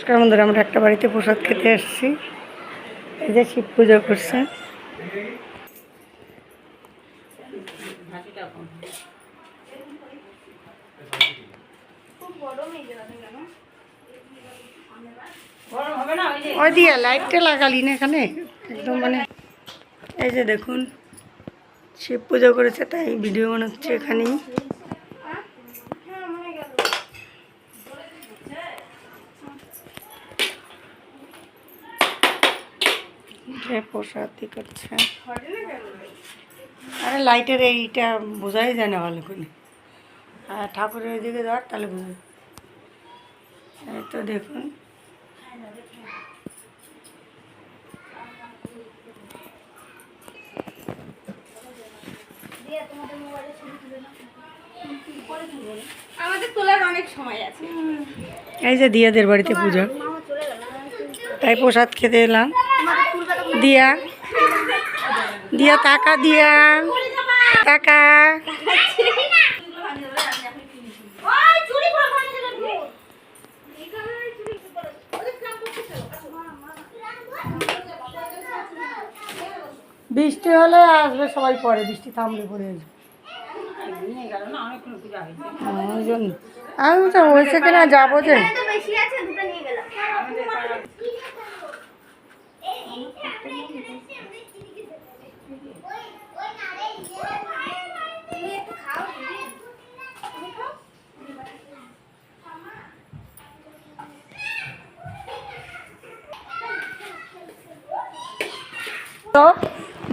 নমস্কার বন্ধুরা, আমরা একটা বাড়িতে প্রসাদ খেতে এসেছি। এই যে শিব পুজো করছে। ওই দিয়ে, লাইটটা লাগালি না এখানে? একদম মানে এই যে দেখুন, শিব পুজো করেছে, তাই ভিডিও বানাচ্ছে এখানেই। যে প্রসাদই করছে। আরে লাইটের এইটা বোঝাই যায় না ভালো করে। আর ঠাকুরের ওইদিকে ধর তাহলে বুঝবে এই তো দেখুন। আমাদের তোলার অনেক সময় আছে। এই যে দিয়াদের বাড়িতে পুজো। তাই প্রসাদ খেতে এলাম। দিয়া দিয়া টাকা দিয়া টাকা বৃষ্টি হলে আসবে সবাই পরে বৃষ্টি থামলে পরে আসবে হ্যাঁ, ওই আমি তো হয়েছে কিনা যাব যে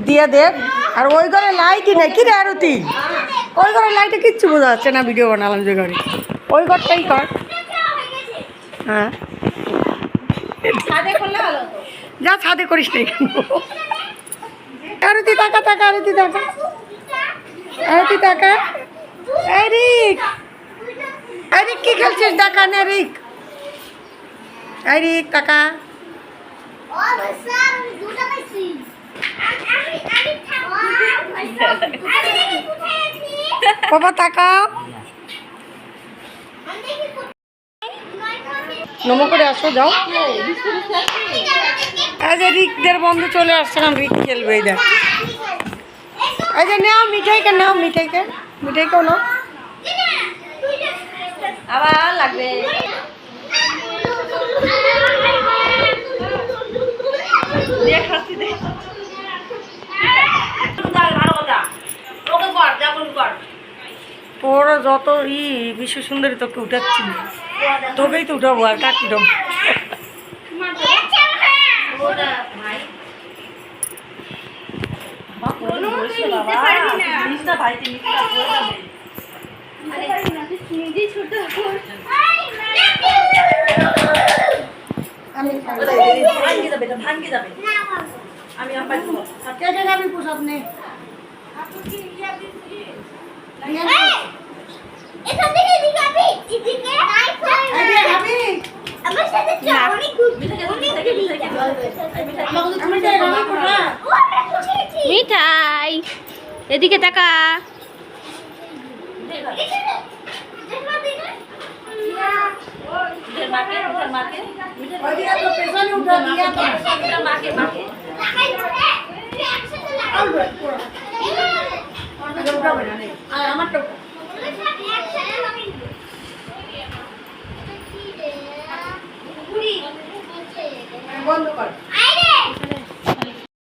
দিয়ে দে। আর ওই ঘরে লাইটই নেই। কি রে আরতি? ওই ঘরে লাইটে কিচ্ছু বোঝা যাচ্ছে না ভিডিও বানালাম যে ঘরে। ওই ঘরটাই কর। হ্যাঁ। যা ছাদে করিস না আরতি টাকা টাকা আরতি টাকা আরতি টাকা এই রিক। এই রিক কি খেলছিস? টাকা নে রিক। এই রিক টাকা বাবা খাবে নমো করে আসো যাও। এই যে রিকদের বন্ধু চলে আসছে না রিক খেলবে এই দেখ। এই যে নাও মিঠাইকে নাও মিঠাইকে। মিঠাইকেও নাও। আবার লাগবে। তোর যত ই বিশ্ব সুন্দরী তোকে উঠাচ্ছি। তোকেই তো উঠাবো আর কাকি ডম আমি যাবি পোশাক নে এখান থেকে এদিকে আবি আমার সাথে চল। অনেক করবা। মিঠাই এদিকে তাকা। ওইদিকে তো পেছনে উঠা দিয়া তো উঠাবে না নে। আর আমারটা উঠা। বন্ধ কর